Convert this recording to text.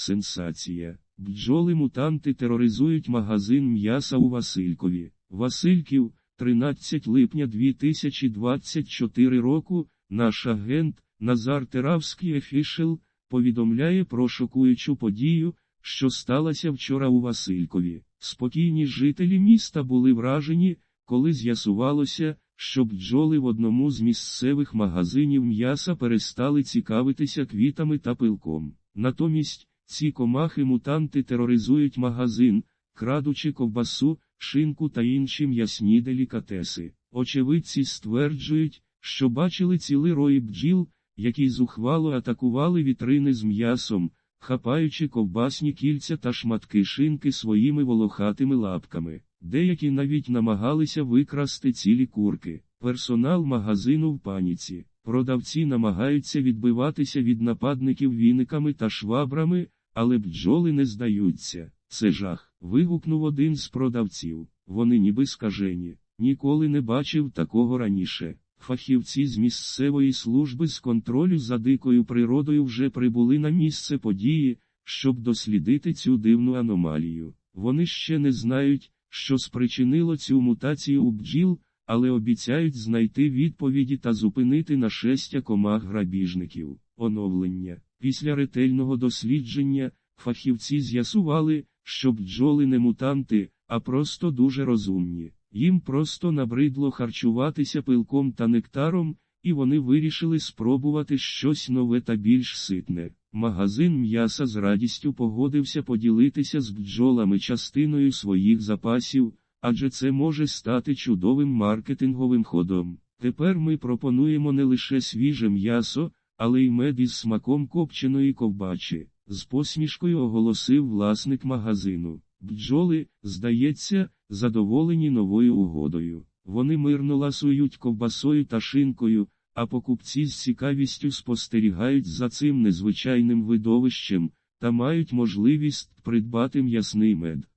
Сенсація. Бджоли-мутанти тероризують магазин м'яса у Василькові. Васильків, 13 липня 2024 року, наш агент Назар Теравський Ефішел повідомляє про шокуючу подію, що сталося вчора у Василькові. Спокійні жителі міста були вражені, коли з'ясувалося, що бджоли в одному з місцевих магазинів м'яса перестали цікавитися квітами та пилком. Натомість, ці комахи-мутанти тероризують магазин, крадучи ковбасу, шинку та інші м'ясні делікатеси. Очевидці стверджують, що бачили ціли рої бджіл, які зухвало атакували вітрини з м'ясом, хапаючи ковбасні кільця та шматки шинки своїми волохатими лапками. Деякі навіть намагалися викрасти цілі курки. Персонал магазину в паніці. Продавці намагаються відбиватися від нападників віниками та швабрами, але бджоли не здаються. Це жах. Вигукнув один з продавців. Вони ніби скажені. Ніколи не бачив такого раніше. Фахівці з місцевої служби з контролю за дикою природою вже прибули на місце події, щоб дослідити цю дивну аномалію. Вони ще не знають, що спричинило цю мутацію у бджіл, але обіцяють знайти відповіді та зупинити нашестя комах грабіжників. Оновлення. Після ретельного дослідження, фахівці з'ясували, що бджоли не мутанти, а просто дуже розумні. Їм просто набридло харчуватися пилком та нектаром, і вони вирішили спробувати щось нове та більш ситне. Магазин м'яса з радістю погодився поділитися з бджолами частиною своїх запасів, адже це може стати чудовим маркетинговим ходом. Тепер ми пропонуємо не лише свіже м'ясо, але й мед із смаком копченої ковбачі. З посмішкою оголосив власник магазину. Бджоли, здається, задоволені новою угодою. Вони мирно ласують ковбасою та шинкою, а покупці з цікавістю спостерігають за цим незвичайним видовищем та мають можливість придбати м'ясний мед.